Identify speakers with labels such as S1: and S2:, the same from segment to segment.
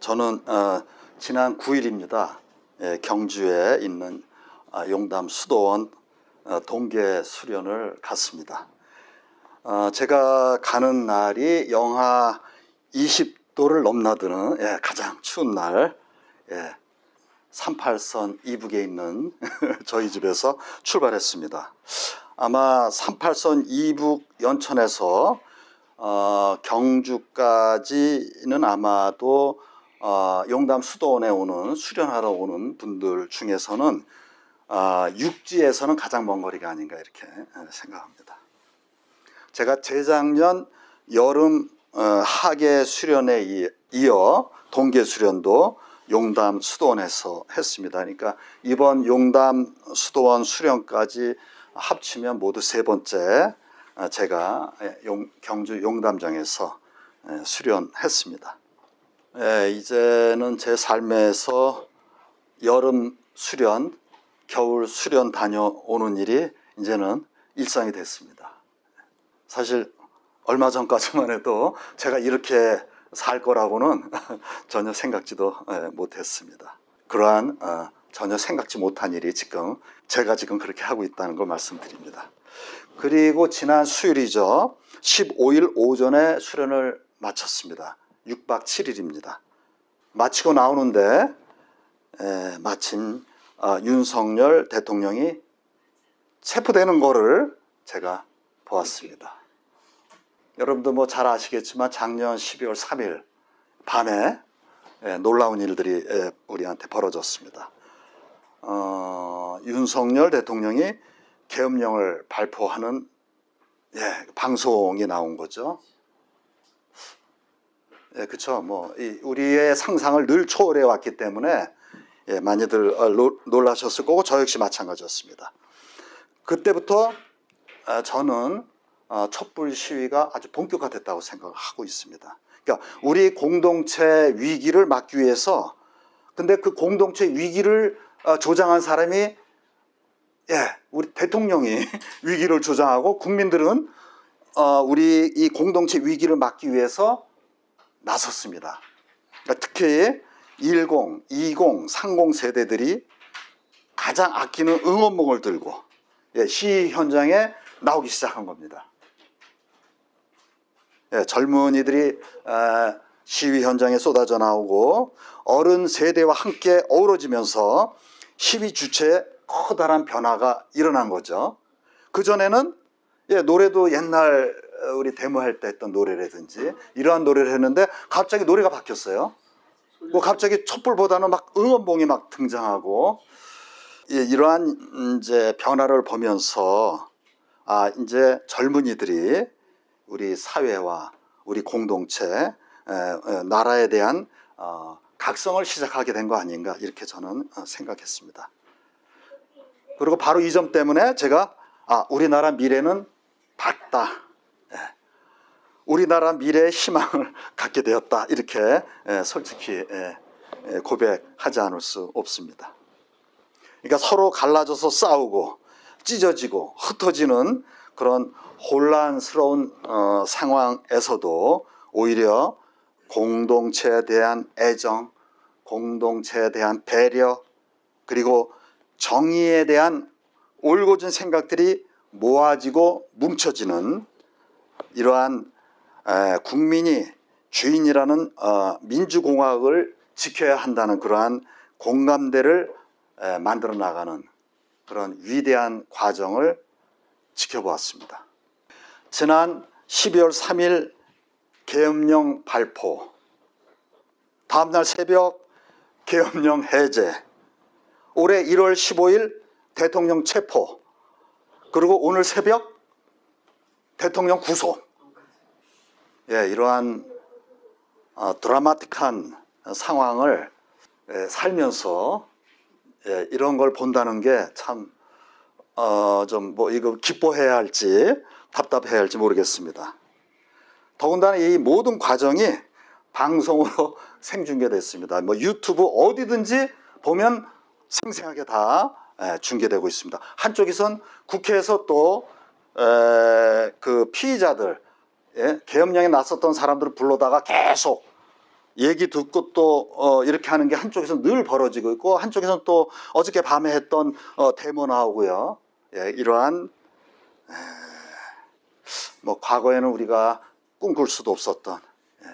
S1: 저는 어, 지난 9일입니다. 예, 경주에 있는 아, 용담 수도원 어, 동계 수련을 갔습니다. 어, 제가 가는 날이 영하 20도를 넘나드는 예, 가장 추운 날, 예, 38선 이북에 있는 저희 집에서 출발했습니다. 아마 38선 이북 연천에서 어, 경주까지는 아마도 어, 용담 수도원에 오는 수련하러 오는 분들 중에서는 어, 육지에서는 가장 먼 거리가 아닌가 이렇게 예, 생각합니다. 제가 재작년 여름 어, 하계 수련에 이- 이어 동계 수련도 용담 수도원에서 했습니다. 그러니까 이번 용담 수도원 수련까지 합치면 모두 세 번째 어, 제가 예, 용- 경주 용담정에서 예, 수련했습니다. 예, 이제는 제 삶에서 여름 수련, 겨울 수련 다녀오는 일이 이제는 일상이 됐습니다. 사실 얼마 전까지만 해도 제가 이렇게 살 거라고는 전혀 생각지도 예, 못했습니다. 그러한 어, 전혀 생각지 못한 일이 지금 제가 지금 그렇게 하고 있다는 걸 말씀드립니다. 그리고 지난 수요일이죠. 15일 오전에 수련을 마쳤습니다. 6박 7일입니다. 마치고 나오는데 에, 마침 어, 윤석열 대통령이 체포되는 거를 제가 보았습니다. 여러분도 뭐 잘 아시겠지만 작년 12월 3일 밤에 예, 놀라운 일들이 예, 우리한테 벌어졌습니다. 어, 윤석열 대통령이 계엄령을 발표하는 예, 방송이 나온 거죠. 예, 그렇죠. 뭐 이, 우리의 상상을 늘 초월해 왔기 때문에 예, 많이들 어, 노- 놀라셨을 거고 저 역시 마찬가지였습니다. 그때부터 아, 저는 어, 촛불 시위가 아주 본격화됐다고 생각을 하고 있습니다. 그러니까 우리 공동체 위기를 막기 위해서 근데 그 공동체 위기를 어, 조장한 사람이 예, 우리 대통령이 위기를 조장하고 국민들은 어, 우리 이 공동체 위기를 막기 위해서 나섰습니다. 그러니까 특히 10, 20, 30 세대들이 가장 아끼는 응원봉을 들고 예, 시위 현장에 나오기 시작한 겁니다. 예, 젊은이들이 아, 시위 현장에 쏟아져 나오고 어른 세대와 함께 어우러지면서 시위 주체에 커다란 변화가 일어난 거죠. 그 전에는 예, 노래도 옛날 어, 우리 데모할 때 했던 노래라든지 이러한 노래를 했는데 갑자기 노래가 바뀌었어요. 뭐 갑자기 촛불보다는 막 응원봉이 막 등장하고 예, 이러한 이제 변화를 보면서 아 이제 젊은이들이 우리 사회와 우리 공동체, 나라에 대한 어, 각성을 시작하게 된 거 아닌가 이렇게 저는 어, 생각했습니다. 그리고 바로 이 점 때문에 제가 아 우리나라 미래는 밝다. 예. 우리나라 미래의 희망을 갖게 되었다. 이렇게 예, 솔직히 예, 예, 고백하지 않을 수 없습니다. 그러니까 서로 갈라져서 싸우고 찢어지고 흩어지는 그런 혼란스러운 어, 상황에서도 오히려 공동체에 대한 애정, 공동체에 대한 배려, 그리고 정의에 대한 올곧은 생각들이 모아지고 뭉쳐지는 이러한 에, 국민이 주인이라는 어, 민주공화국을 지켜야 한다는 그러한 공감대를 에, 만들어 나가는 그런 위대한 과정을 지켜보았습니다. 지난 12월 3일 계엄령 발포, 다음날 새벽 계엄령 해제, 올해 1월 15일 대통령 체포, 그리고 오늘 새벽 대통령 구속. 예, 이러한 어, 드라마틱한 상황을 예, 살면서 예, 이런 걸 본다는 게 참, 어, 좀뭐 이거 기뻐해야 할지 답답해야 할지 모르겠습니다. 더군다나 이 모든 과정이 방송으로 생중계됐습니다. 뭐 유튜브 어디든지 보면 생생하게 다 예, 중계되고 있습니다. 한쪽에선 국회에서 또 그 피의자들 예, 계엄령에 나섰던 사람들을 불러다가 계속 얘기 듣고 또 어, 이렇게 하는 게 한쪽에서 늘 벌어지고 있고 한쪽에서는 또 어저께 밤에 했던 어, 데모 나오고요. 예, 이러한 에, 뭐 과거에는 우리가 꿈꿀 수도 없었던 예,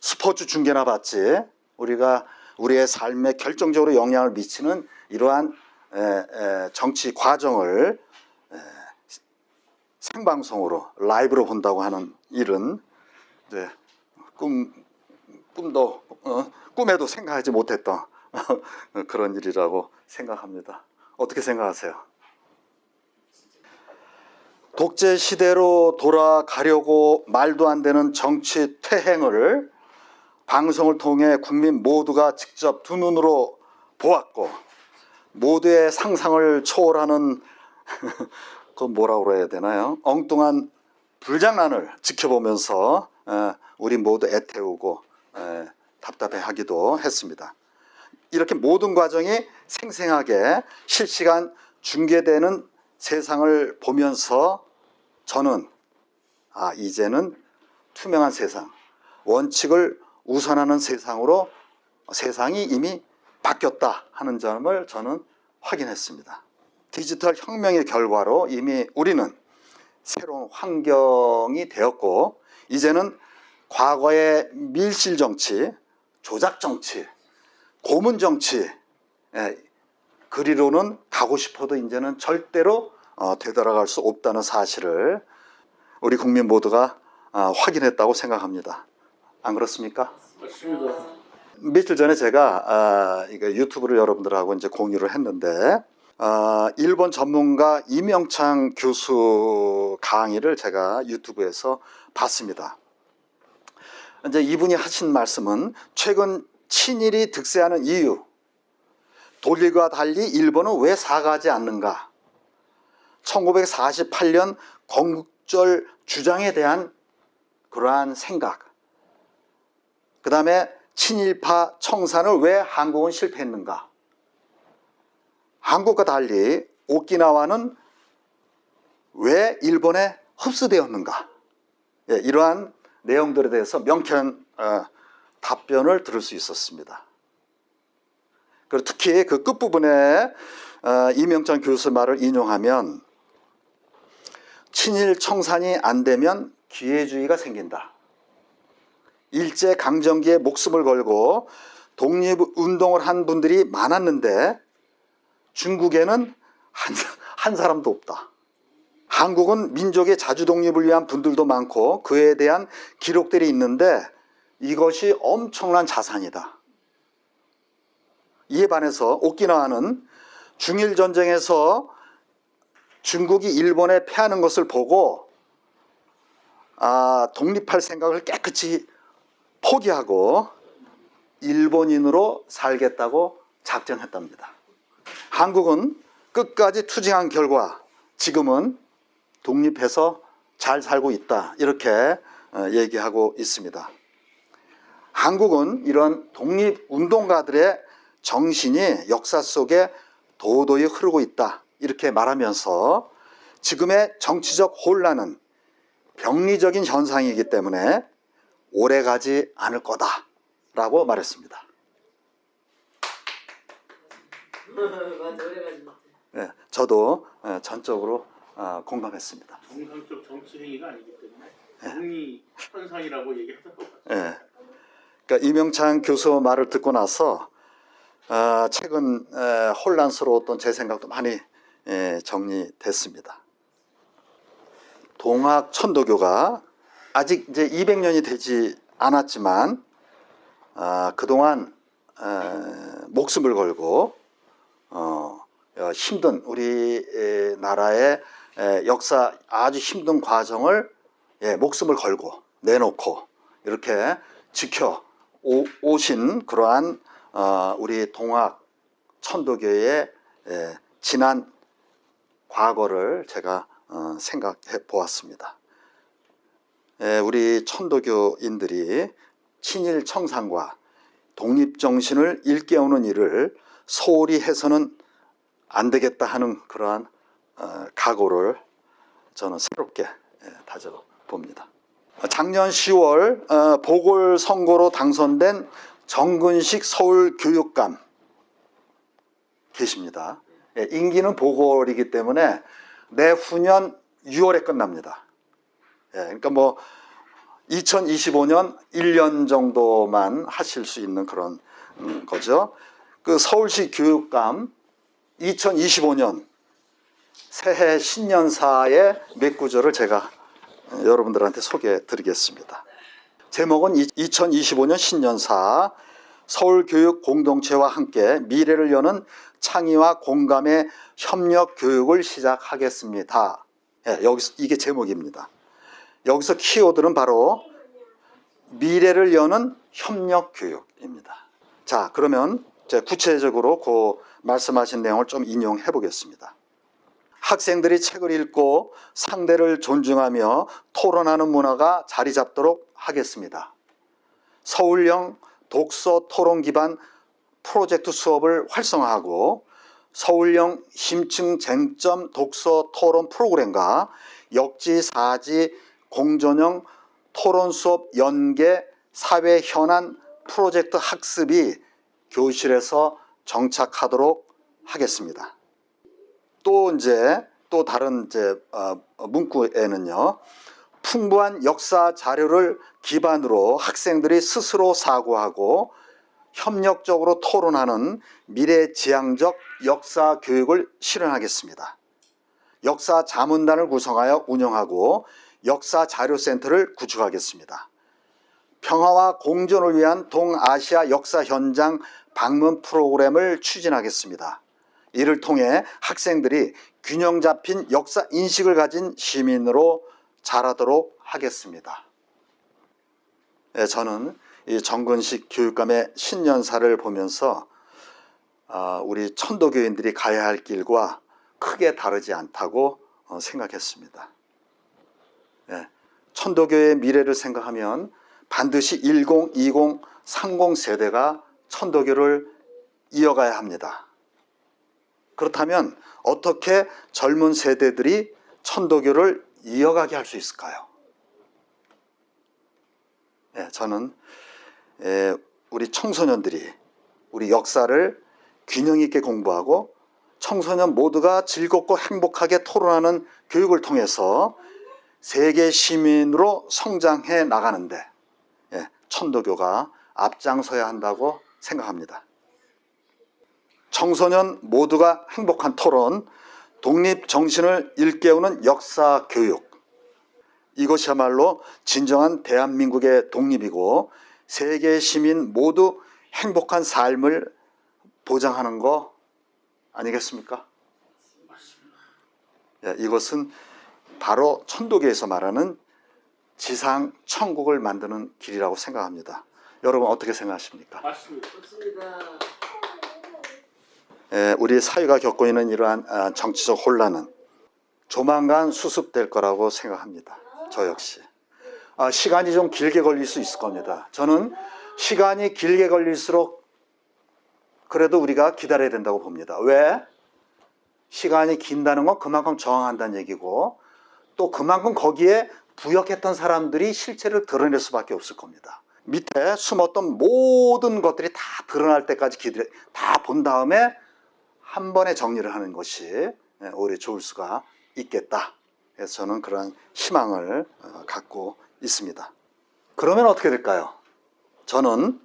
S1: 스포츠 중계나 봤지 우리가 우리의 삶에 결정적으로 영향을 미치는 이러한 에, 에, 정치 과정을 에, 생방송으로 라이브로 본다고 하는 일은 이제 꿈 꿈도 어, 꿈에도 생각하지 못했던 그런 일이라고 생각합니다. 어떻게 생각하세요? 독재 시대로 돌아가려고 말도 안 되는 정치 퇴행을 방송을 통해 국민 모두가 직접 두 눈으로 보았고 모두의 상상을 초월하는 그 뭐라고 그래야 되나요? 엉뚱한 불장난을 지켜보면서 에, 우리 모두 애태우고 에, 답답해하기도 했습니다. 이렇게 모든 과정이 생생하게 실시간 중계되는 세상을 보면서 저는 아 이제는 투명한 세상, 원칙을 우선하는 세상으로 세상이 이미 바뀌었다 하는 점을 저는 확인했습니다. 디지털 혁명의 결과로 이미 우리는 새로운 환경이 되었고 이제는 과거의 밀실 정치, 조작 정치, 고문 정치 예, 그리로는 가고 싶어도 이제는 절대로 어, 되돌아갈 수 없다는 사실을 우리 국민 모두가 아, 확인했다고 생각합니다. 안 그렇습니까?
S2: 맞습니다.
S1: 며칠 전에 제가 아, 이거 유튜브를 여러분들하고 이제 공유를 했는데 아, 일본 전문가 이명창 교수 강의를 제가 유튜브에서 봤습니다. 이제 이분이 하신 말씀은 최근 친일이 득세하는 이유, 독일과 달리 일본은 왜 사과하지 않는가? 1948년 건국절 주장에 대한 그러한 생각, 그 다음에 친일파 청산을 왜 한국은 실패했는가? 한국과 달리 오키나와는 왜 일본에 흡수되었는가? 예, 이러한 내용들에 대해서 명쾌한 어, 답변을 들을 수 있었습니다. 그리고 특히 그 끝부분에 어, 이명찬 교수 말을 인용하면 친일 청산이 안 되면 기회주의가 생긴다. 일제 강점기에 목숨을 걸고 독립운동을 한 분들이 많았는데 중국에는 한, 한 사람도 없다. 한국은 민족의 자주 독립을 위한 분들도 많고 그에 대한 기록들이 있는데 이것이 엄청난 자산이다. 이에 반해서 오키나와는 중일 전쟁에서 중국이 일본에 패하는 것을 보고 아, 독립할 생각을 깨끗이 포기하고 일본인으로 살겠다고 작정했답니다. 한국은 끝까지 투쟁한 결과 지금은 독립해서 잘 살고 있다. 이렇게 어, 얘기하고 있습니다. 한국은 이런 독립운동가들의 정신이 역사 속에 도도히 흐르고 있다. 이렇게 말하면서 지금의 정치적 혼란은 병리적인 현상이기 때문에 오래 가지 않을 거다. 라고 말했습니다.
S3: 맞아 오래가지
S1: 예, 저도 예, 전적으로 아, 공감했습니다.
S2: 정상적 정치 행위가 아니기 때문에 정리 현상이라고 얘기하더라고요.
S1: 예. 그러니까 이명창 교수 말을 듣고 나서 아, 최근 에, 혼란스러웠던 제 생각도 많이 예, 정리됐습니다. 동학 천도교가 아직 이제 200년이 되지 않았지만 아, 그동안 에, 목숨을 걸고 어, 어, 힘든 우리 에, 나라의 에, 역사 아주 힘든 과정을 예, 목숨을 걸고 내놓고 이렇게 지켜 오, 오신 그러한 어, 우리 동학 천도교의 예, 지난 과거를 제가 어, 생각해 보았습니다. 예, 우리 천도교인들이 친일 청산과 독립 정신을 일깨우는 일을 소홀히 해서는 안 되겠다 하는 그러한 어, 각오를 저는 새롭게 예, 다져 봅니다. 작년 10월 어, 보궐선거로 당선된 정근식 서울교육감 계십니다. 예, 임기는 보궐이기 때문에 내후년 6월에 끝납니다. 예, 그러니까 뭐 2025년 1년 정도만 하실 수 있는 그런 음, 거죠. 그 서울시 교육감 2025년 새해 신년사의 몇 구절을 제가 여러분들한테 소개해 드리겠습니다. 제목은 2025년 신년사 서울교육 공동체와 함께 미래를 여는 창의와 공감의 협력 교육을 시작하겠습니다. 예, 여기서 이게 제목입니다. 여기서 키워드는 바로 미래를 여는 협력 교육입니다. 자, 그러면 제 구체적으로 그 말씀하신 내용을 좀 인용해 보겠습니다. 학생들이 책을 읽고 상대를 존중하며 토론하는 문화가 자리 잡도록 하겠습니다. 서울형 독서 토론 기반 프로젝트 수업을 활성화하고 서울형 심층 쟁점 독서 토론 프로그램과 역지 사지 공전형 토론 수업 연계 사회 현안 프로젝트 학습이 교실에서 정착하도록 하겠습니다. 또 이제 또 다른 이제 어, 문구에는요. 풍부한 역사 자료를 기반으로 학생들이 스스로 사고하고 협력적으로 토론하는 미래지향적 역사 교육을 실현하겠습니다. 역사 자문단을 구성하여 운영하고 역사 자료센터를 구축하겠습니다. 평화와 공존을 위한 동아시아 역사 현장 방문 프로그램을 추진하겠습니다. 이를 통해 학생들이 균형 잡힌 역사 인식을 가진 시민으로 자라도록 하겠습니다. 예, 저는 이 정근식 교육감의 신년사를 보면서 아, 우리 천도교인들이 가야 할 길과 크게 다르지 않다고 어, 생각했습니다. 예, 천도교의 미래를 생각하면 반드시 10, 20, 30 세대가 천도교를 이어가야 합니다. 그렇다면 어떻게 젊은 세대들이 천도교를 이어가게 할 수 있을까요? 예, 저는 예, 우리 청소년들이 우리 역사를 균형 있게 공부하고 청소년 모두가 즐겁고 행복하게 토론하는 교육을 통해서 세계 시민으로 성장해 나가는데 예, 천도교가 앞장서야 한다고 생각합니다. 청소년 모두가 행복한 토론, 독립 정신을 일깨우는 역사 교육. 이것이야말로 진정한 대한민국의 독립이고 세계 시민 모두 행복한 삶을 보장하는 거 아니겠습니까? 예, 이것은 바로 천도교에서 말하는 지상 천국을 만드는 길이라고 생각합니다. 여러분 어떻게 생각하십니까?
S2: 맞습니다.
S1: 예, 우리 사회가 겪고 있는 이러한 아, 정치적 혼란은 조만간 수습될 거라고 생각합니다. 저 역시. 아, 시간이 좀 길게 걸릴 수 있을 겁니다. 저는 시간이 길게 걸릴수록 그래도 우리가 기다려야 된다고 봅니다. 왜? 시간이 긴다는 건 그만큼 저항한다는 얘기고 또 그만큼 거기에 부역했던 사람들이 실체를 드러낼 수밖에 없을 겁니다. 밑에 숨었던 모든 것들이 다 드러날 때까지 기다려 다 본 다음에 한 번에 정리를 하는 것이 예, 오히려 좋을 수가 있겠다. 그래서 저는 그런 희망을 어, 갖고 있습니다. 그러면 어떻게 될까요? 저는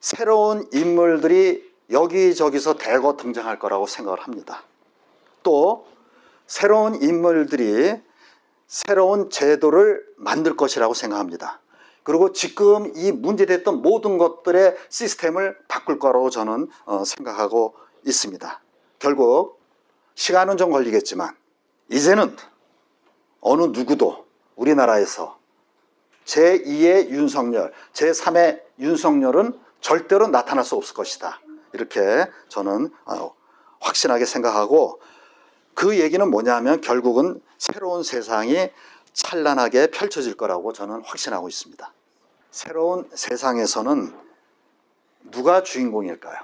S1: 새로운 인물들이 여기저기서 대거 등장할 거라고 생각을 합니다. 또 새로운 인물들이 새로운 제도를 만들 것이라고 생각합니다. 그리고 지금 이 문제됐던 모든 것들의 시스템을 바꿀 거라고 저는 어, 생각하고 있습니다. 결국 시간은 좀 걸리겠지만 이제는 어느 누구도 우리나라에서 제2의 윤석열, 제3의 윤석열은 절대로 나타날 수 없을 것이다. 이렇게 저는 어, 확신하게 생각하고 그 얘기는 뭐냐면 결국은 새로운 세상이 찬란하게 펼쳐질 거라고 저는 확신하고 있습니다. 새로운 세상에서는 누가 주인공일까요?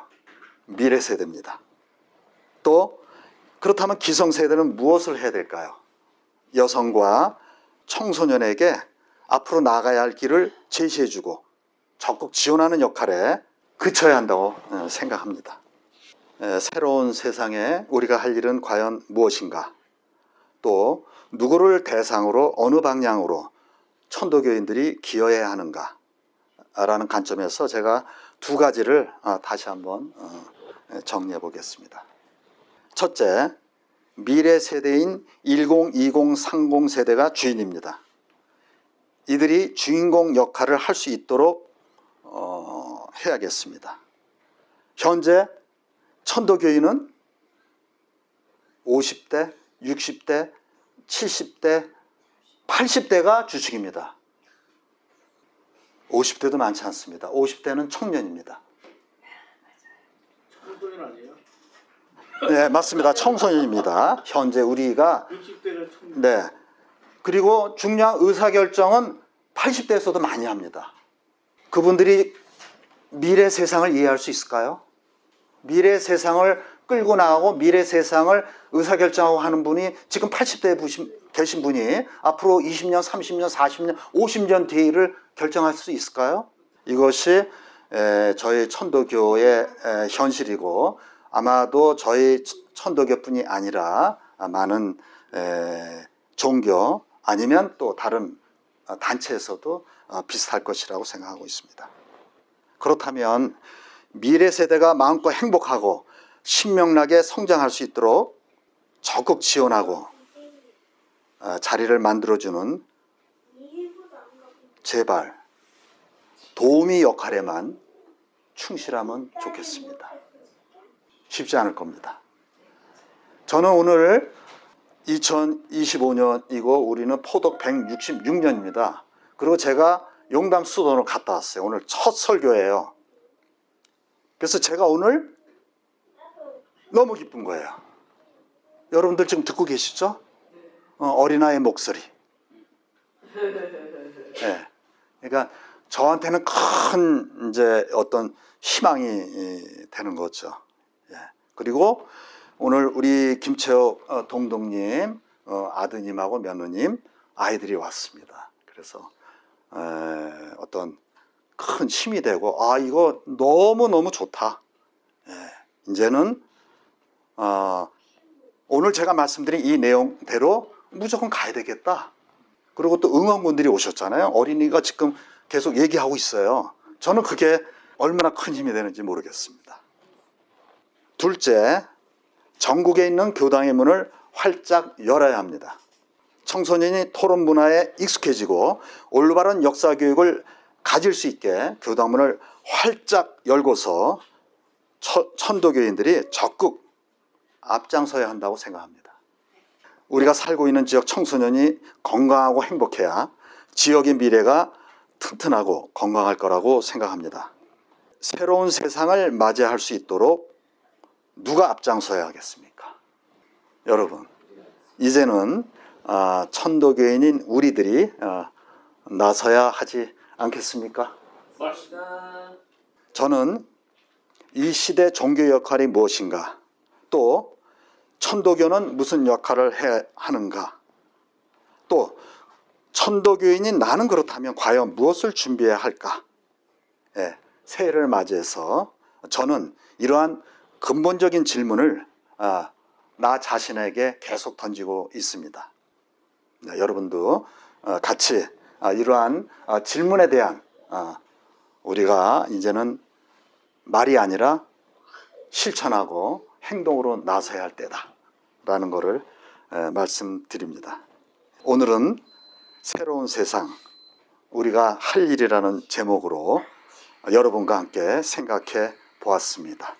S1: 미래 세대입니다. 또 그렇다면 기성 세대는 무엇을 해야 될까요? 여성과 청소년에게 앞으로 나가야 할 길을 제시해주고 적극 지원하는 역할에 그쳐야 한다고 어, 생각합니다. 에, 새로운 세상에 우리가 할 일은 과연 무엇인가? 또 누구를 대상으로 어느 방향으로 천도교인들이 기여해야 하는가? 라는 관점에서 제가 두 가지를 어, 다시 한번 어, 정리해 보겠습니다. 첫째, 미래 세대인 1020, 30 세대가 주인입니다. 이들이 주인공 역할을 할 수 있도록 어, 해야겠습니다. 현재 천도교인은 50대, 60대, 70대, 80대가 주축입니다. 50대도 많지 않습니다. 50대는 청년입니다.
S2: 청소년 아니에요?
S1: 네, 맞습니다. 청소년입니다. 현재 우리가
S2: 60대가 청년.
S1: 네. 그리고 중요한 의사결정은 80대에서도 많이 합니다. 그분들이 미래 세상을 이해할 수 있을까요? 미래 세상을 끌고 나가고 미래 세상을 의사결정하고 하는 분이 지금 80대에 계신 분이 앞으로 20년, 30년, 40년, 50년 뒤를 결정할 수 있을까요? 이것이 에, 저희 천도교의 에, 현실이고 아마도 저희 천도교뿐이 아니라 많은 에, 종교 아니면 또 다른 단체에서도 어, 비슷할 것이라고 생각하고 있습니다. 그렇다면 미래 세대가 마음껏 행복하고 신명나게 성장할 수 있도록 적극 지원하고 어, 자리를 만들어주는 제발 도우미 역할에만 충실하면 좋겠습니다. 쉽지 않을 겁니다. 저는 오늘 2025년이고 우리는 포독 166년입니다. 그리고 제가 용담 수도원을 갔다 왔어요. 오늘 첫 설교예요. 그래서 제가 오늘 너무 기쁜 거예요. 여러분들 지금 듣고 계시죠? 어, 어린아이의 목소리. 네. 그러니까 저한테는 큰 이제 어떤 희망이 되는 거죠. 예. 그리고 오늘 우리 김채옥 어, 동동님 어, 아드님하고 며느님 아이들이 왔습니다. 그래서 에, 어떤 큰 힘이 되고 아 이거 너무 너무 좋다. 예. 이제는 어, 오늘 제가 말씀드린 이 내용대로 무조건 가야 되겠다. 그리고 또 응원군들이 오셨잖아요. 어린이가 지금 계속 얘기하고 있어요. 저는 그게 얼마나 큰 힘이 되는지 모르겠습니다. 둘째, 전국에 있는 교당의 문을 활짝 열어야 합니다. 청소년이 토론 문화에 익숙해지고 올바른 역사 교육을 가질 수 있게 교당문을 활짝 열고서 천도교인들이 적극 앞장서야 한다고 생각합니다. 우리가 살고 있는 지역 청소년이 건강하고 행복해야 지역의 미래가 튼튼하고 건강할 거라고 생각합니다. 새로운 세상을 맞이할 수 있도록 누가 앞장서야 하겠습니까? 여러분, 이제는 아, 천도교인인 우리들이 아, 나서야 하지 않겠습니까? 저는 이 시대 종교 역할이 무엇인가, 또 천도교는 무슨 역할을 해야 하는가, 또 천도교인인 나는 그렇다면 과연 무엇을 준비해야 할까? 예, 새해를 맞이해서 저는 이러한 근본적인 질문을 아, 나 자신에게 계속 던지고 있습니다. 네, 여러분도 어, 같이 아, 이러한 아, 질문에 대한 아, 우리가 이제는 말이 아니라 실천하고 행동으로 나서야 할 때다 라는 것을 에, 말씀드립니다. 오늘은 새로운 세상 우리가 할 일이라는 제목으로 여러분과 함께 생각해 보았습니다.